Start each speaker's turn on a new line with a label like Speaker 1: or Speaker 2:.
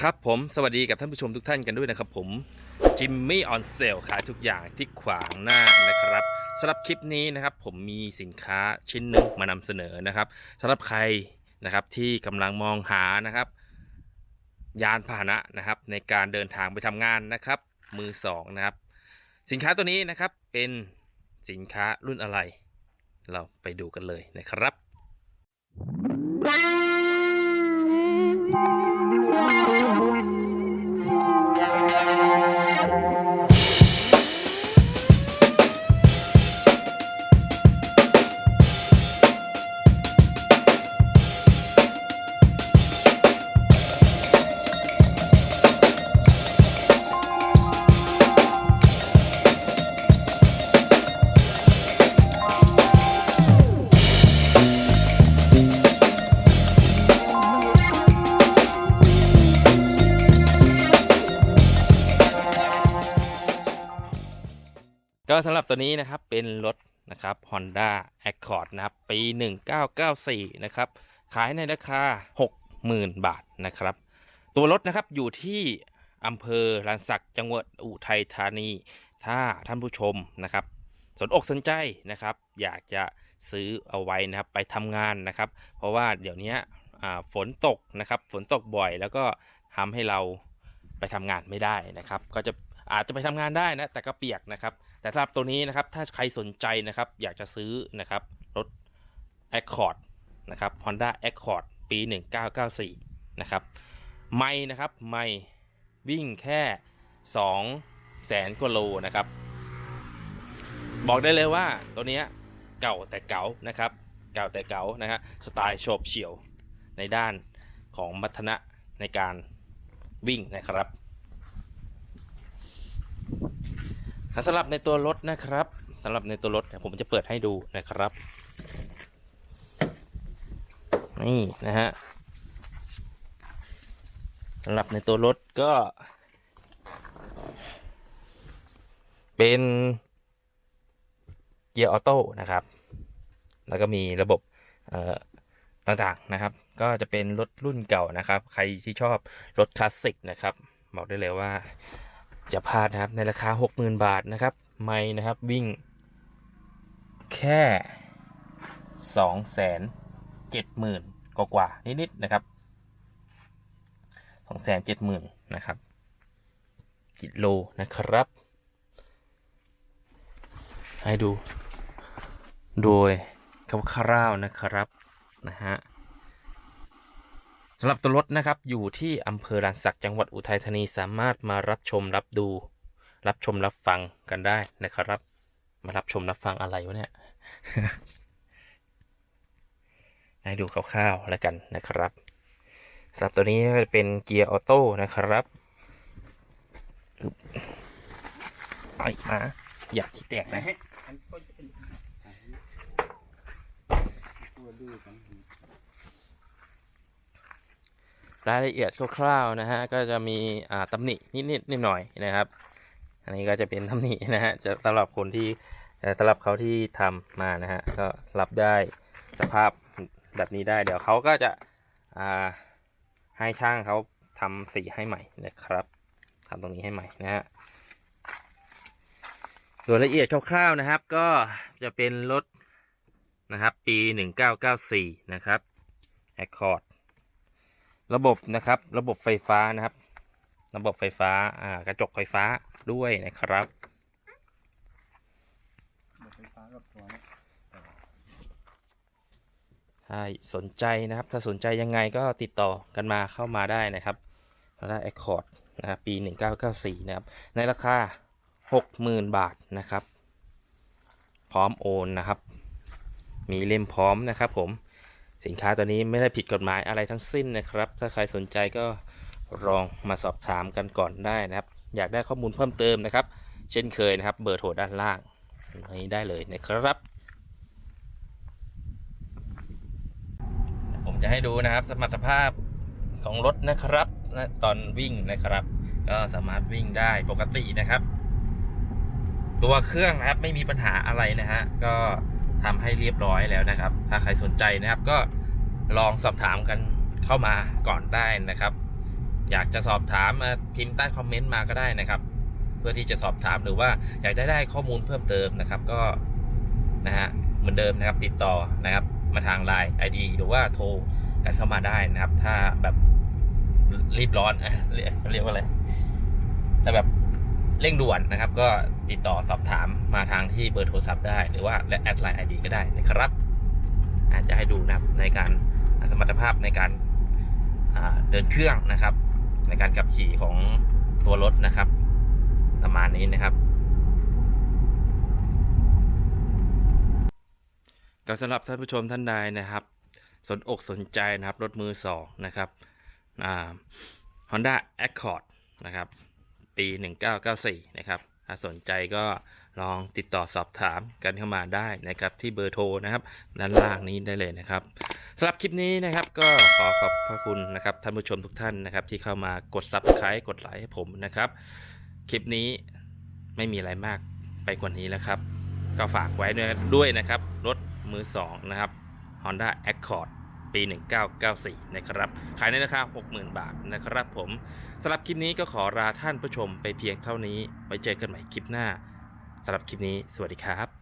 Speaker 1: นะครับผมสวัสดีกับท่านผู้ชมทุกท่านกันด้วยนะครับผมจิมมี่ออนเซลขายทุกอย่างที่ขวางหน้านะครับสำหรับคลิปนี้นะครับผมมีสินค้าชิ้นหนึ่งมานำเสนอนะครับสำหรับใครนะครับที่กำลังมองหานะครับ ยานพาหนะนะครับ ในการเดินทางไปทำงานนะครับ มือสองนะครับ สินค้าตัวนี้นะครับเป็นสินค้ารุ่นอะไร เราไปดูกันเลยนะครับ ก็สำหรับตัวนี้นะครับเป็นรถนะครับ Honda Accord นะครับ ปี 1994 นะครับ ขายในราคา 60,000 บาทนะครับ ตัวรถนะครับอยู่ที่อำเภอลานสักจังหวัดอุทัยธานี ถ้าท่านผู้ชมนะครับ สนอกสนใจนะครับ อยากจะซื้อเอาไว้นะครับไปทำงานนะครับ เพราะว่าเดี๋ยวนี้ฝนตกนะครับ ฝนตกบ่อยแล้วก็ทำให้เราไปทำงานไม่ได้นะครับ ก็จะ อาจจะไปทำงานได้นะแต่ก็เปียกนะครับ แต่สำหรับตัวนี้นะครับถ้าใครสนใจนะครับ อยากจะซื้อนะครับรถ Accord นะครับ Honda Accord ปี 1994 นะครับ ไม่นะครับไม่วิ่งแค่2แสนกว่าโลนะครับ บอกได้เลยว่าตัวนี้เก่าแต่เก๋านะครับ เก่าแต่เก๋านะฮะสไตล์โฉบเฉี่ยวในด้านของมัทนะในการวิ่งนะครับ สำหรับในตัวรถนะครับสำหรับในตัวรถผมจะเปิดให้ดูนะครับนี่นะฮะสำหรับในตัวรถก็ เป็นเกียร์ออโต้นะครับ แล้วก็มีระบบต่างๆนะครับ ก็จะเป็นรถรุ่นเก่านะครับ ใครที่ชอบรถคลาสสิกนะครับ บอกได้เลยว่า จะพลาดนะครับในราคา 60,000 บาทนะครับ ไม่นะครับวิ่ง แค่2 7 0 0 0 0กว่ากว่าๆนิดๆนะครับ2 7 0 0 0 0นะครับกิโลนะครับ ให้ดู โดยคร่าวๆนะครับนะฮะ สำหรับตัวรถนะครับอยู่ที่อำเภอลานสักจังหวัดอุทัยธานีสามารถมารับชมรับดู รับชมรับฟังกันได้นะครับ มารับชมรับฟังอะไรวะเนี่ยให้ดูคร่าวๆแล้วกันนะครับสำหรับตัวนี้เป็นเกียร์ออโต้นะครับไอ้มาอยากที่แตกนะฮะ รายละเอียดคร่าวๆนะฮะก็จะมีอ่าตำหนินิดๆหน่อยๆนะครับ อันนี้ก็จะเป็นตำหนินะฮะจะสำหรับคนที่สำหรับเขาที่ทำมานะฮะก็รับได้สภาพแบบนี้ได้ เดี๋ยวเขาก็จะให้ช่างเขาทำสีให้ใหม่นะครับทำตรงนี้ให้ใหม่นะฮะโดยละเอียดคร่าวๆนะครับ ก็จะเป็นรถนะครับ ปี 1994 นะครับ Accord ระบบนะครับ ระบบไฟฟ้านะครับ ระบบไฟฟ้าอ่ากระจกไฟฟ้าด้วยนะครับ
Speaker 2: ไฟฟ้ากับตัวนี้
Speaker 1: ถ้าสนใจนะครับ ถ้าสนใจยังไงก็ติดต่อกันมาเข้ามาได้นะครับได้ Accord นะครับปี 1994 นะครับ ในราคา 60,000 บาทนะครับ พร้อมโอนนะครับ มีเล่มพร้อมนะครับผม สินค้าตัวนี้ไม่ได้ผิดกฎหมายอะไรทั้งสิ้นนะครับ ถ้าใครสนใจก็ลองมาสอบถามกันก่อนได้นะครับ อยากได้ข้อมูลเพิ่มเติมนะครับ เช่นเคยนะครับ เบอร์โทรด้านล่างนี้ได้เลยนะครับ ผมจะให้ดูนะครับ สมรรถภาพของรถนะครับตอนวิ่งนะครับ ก็สามารถวิ่งได้ปกตินะครับ ตัวเครื่องนะครับไม่มีปัญหาอะไรนะฮะก็ ทำให้เรียบร้อยแล้วนะครับ ถ้าใครสนใจนะครับก็ลองสอบถามกันเข้ามาก่อนได้นะครับ อยากจะสอบถามมาพิมพ์ใต้คอมเมนต์มาก็ได้นะครับ เพื่อที่จะสอบถามหรือว่าอยากได้ได้ข้อมูลเพิ่มเติมนะครับก็นะฮะเหมือนเดิมนะครับติดต่อนะครับมาทางไลน์ ID หรือว่าโทรกันเข้ามาได้นะครับ ถ้าแบบรีบร้อนเรียกเรียกว่าอะไรถ้าแบบ เร่งด่วนนะครับ ก็ติดต่อสอบถามมาทางที่เบอร์โทรศัพท์ได้ หรือว่าและแอดไลน์ ID ก็ได้นะครับ อาจจะให้ดูนะครับในการสมรรถภาพในการาเดินเครื่องนะครับ ในการขับขี่ของตัวรถนะครับ ประมาณนี้นะครับก็สำหรับท่านผู้ชมท่านใดนะครับ สนอกสนใจนะครับ รถมือสองนะครับอ่า Honda Accord นะครับ ปี 1994 นะครับถ้าสนใจก็ลองติดต่อสอบถามกันเข้ามาได้นะครับที่เบอร์โทรนะครับด้านล่างนี้ได้เลยนะครับสำหรับคลิปนี้นะครับก็ขอขอบพระคุณนะครับท่านผู้ชมทุกท่านนะครับที่เข้ามากด Subscribe กดไลค์ให้ผมนะครับ คลิปนี้ไม่มีอะไรมากไปกว่านี้แล้วครับ ก็ฝากไว้ด้วยด้วยนะครับรถมือ2นะครับ Honda Accord ปี 1994 นะครับ ขายในราคา 60,000 บาทนะครับผมสำหรับคลิปนี้ก็ขอลาท่านผู้ชมไปเพียงเท่านี้ ไว้เจอกันใหม่คลิปหน้าสำหรับคลิปนี้ สวัสดีครับ